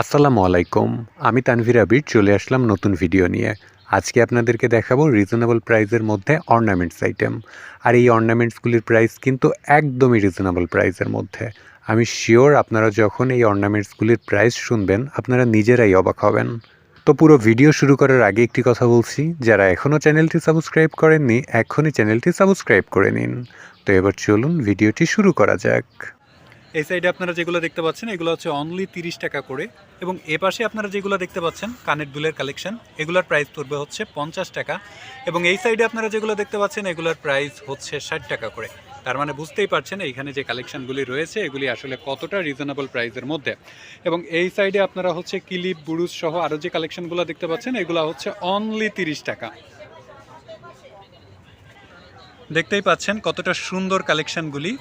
আসসালামু আলাইকুম। আমি তানভীর আবির, চলে আসলাম নতুন ভিডিও নিয়ে। আজকে আপনাদেরকে দেখাবো রিজনেবল প্রাইসের মধ্যে অর্নামেন্টস আইটেম আর এই অর্নামেন্টসগুলির প্রাইস কিন্তু একদমই রিজনেবল প্রাইসের মধ্যে। আমি শিওর আপনারা যখন এই অর্নামেন্টসগুলির প্রাইস শুনবেন, আপনারা নিজেরাই অবাক হবেন। তো পুরো ভিডিও শুরু করার আগে একটি কথা বলছি, যারা এখনও চ্যানেলটি সাবস্ক্রাইব করেননি, এখনই চ্যানেলটি সাবস্ক্রাইব করে নিন। তো এবার চলুন ভিডিওটি শুরু করা যাক। এই সাইডে আপনারা যেগুলো দেখতে পাচ্ছেন, এগুলো হচ্ছে অনলি তিরিশ টাকা করে। এবং এ পাশে আপনারা যেগুলো দেখতে পাচ্ছেন, কানের দুলের কালেকশন এগুলোর প্রাইস পড়বে হচ্ছে পঞ্চাশ টাকা। এবং এই সাইডে আপনারা যেগুলো দেখতে পাচ্ছেন, এগুলোর প্রাইস হচ্ছে ষাট টাকা করে। তার মানে বুঝতেই পারছেন এইখানে যে কালেকশনগুলি রয়েছে, এগুলি আসলে কতটা রিজনেবল প্রাইসের মধ্যে। এবং এই সাইডে আপনারা হচ্ছে কিলিপ, বুরুজ সহ আরও যে কালেকশনগুলো দেখতে পাচ্ছেন, এগুলো হচ্ছে অনলি তিরিশ টাকা। দেখতেই পাচ্ছেন কতটা সুন্দর কালেকশনগুলি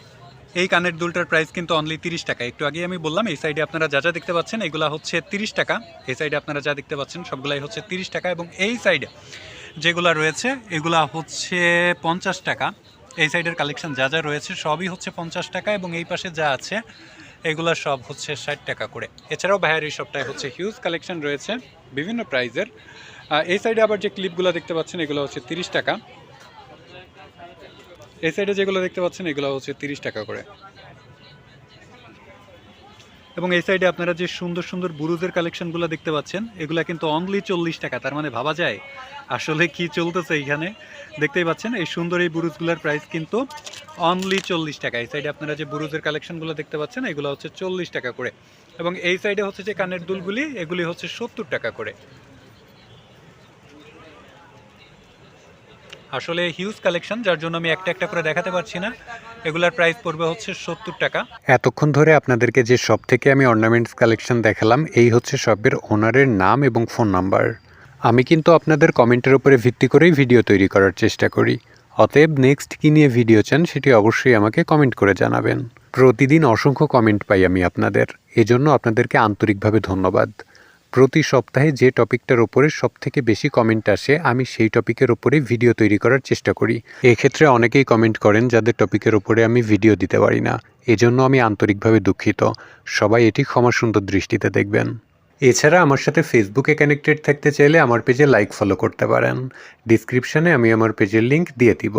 এই কানের দুলটার প্রাইস কিন্তু অনলি তিরিশ টাকা। একটু আগে আমি বললাম, এই সাইডে আপনারা যা যা দেখতে পাচ্ছেন, এগুলা হচ্ছে তিরিশ টাকা। এই সাইডে আপনারা যা দেখতে পাচ্ছেন, সবগুলাই হচ্ছে তিরিশ টাকা এবং এই সাইডে যেগুলা রয়েছে, এগুলা হচ্ছে পঞ্চাশ টাকা। এই সাইডের কালেকশন যা যা রয়েছে, সবই হচ্ছে পঞ্চাশ টাকা এবং এই পাশে যা আছে, এগুলা সব হচ্ছে ষাট টাকা করে। এছাড়াও ভাইয়ার এই সবটায় হচ্ছে হিউজ কালেকশন রয়েছে, বিভিন্ন প্রাইজের এই সাইডে আবার যে ক্লিপগুলো দেখতে পাচ্ছেন, এগুলো হচ্ছে তিরিশ টাকা। এই সাইডে যেগুলো দেখতে পাচ্ছেন, এগুলো হচ্ছে তিরিশ টাকা করে। এবং এই সাইডে আপনারা যে সুন্দর সুন্দর বুরুজের কালেকশনগুলো দেখতে পাচ্ছেন, এগুলা কিন্তু অনলি চল্লিশ টাকা, তার মানে ভাবা যায়। আসলে কি চলতেছে এইখানে? দেখতেই পাচ্ছেন, এই সুন্দর এই বুরুজগুলোর প্রাইস কিন্তু অনলি চল্লিশ টাকা। এই সাইডে আপনারা যে বুরুজের কালেকশনগুলো দেখতে পাচ্ছেন, এগুলো হচ্ছে চল্লিশ টাকা করে। এবং এই সাইডে হচ্ছে যে কানের দুলগুলি, এগুলি হচ্ছে সত্তর টাকা করে। আসলে হিউজ কালেকশন যার জন্য আমি একটা একটা করে দেখাতে পারছি না। এগুলার প্রাইস পড়বে হচ্ছে সত্তর টাকা। এতক্ষণ ধরে আপনাদেরকে যে শপ থেকে আমি অর্নামেন্টস কালেকশন দেখালাম, এই হচ্ছে শপের ওনারের নাম এবং ফোন নাম্বার আমি কিন্তু আপনাদের কমেন্টের উপরে ভিত্তি করেই ভিডিও তৈরি করার চেষ্টা করি। অতএব নেক্সট কী নিয়ে ভিডিও চান, সেটি অবশ্যই আমাকে কমেন্ট করে জানাবেন। প্রতিদিন অসংখ্য কমেন্ট পাই আমি আপনাদের। এজন্য আপনাদেরকে আন্তরিকভাবে ধন্যবাদ। প্রতি সপ্তাহে যে টপিকটার ওপরে সব থেকে বেশি কমেন্ট আসে, আমি সেই টপিকের ওপরে ভিডিও তৈরি করার চেষ্টা করি। এক্ষেত্রে অনেকেই কমেন্ট করেন যাদের টপিকের ওপরে আমি ভিডিও দিতে পারি না। এজন্য আমি আন্তরিকভাবে দুঃখিত। সবাই এটি ক্ষমা সুন্দর দৃষ্টিতে দেখবেন। এছাড়া আমার সাথে ফেসবুকে কানেক্টেড থাকতে চাইলে আমার পেজে লাইক ফলো করতে পারেন। ডিসক্রিপশানে আমি আমার পেজের লিঙ্ক দিয়ে দিব।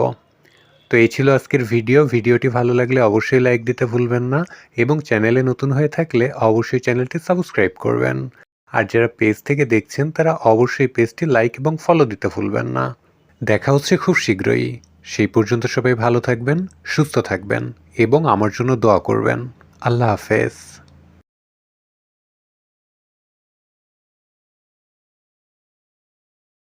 তো এই ছিল আজকের ভিডিও ভিডিওটি ভালো লাগলে অবশ্যই লাইক দিতে ভুলবেন না এবং চ্যানেলে নতুন হয়ে থাকলে অবশ্যই চ্যানেলটি সাবস্ক্রাইব করবেন। আর যারা পেজ থেকে দেখছেন, তারা অবশ্যই পেজটি লাইক এবং ফলো দিতে ভুলবেন না। দেখা হচ্ছে খুব শীঘ্রই। সেই পর্যন্ত সবাই ভালো থাকবেন, সুস্থ থাকবেন এবং আমার জন্য দোয়া করবেন। আল্লাহ হাফেজ।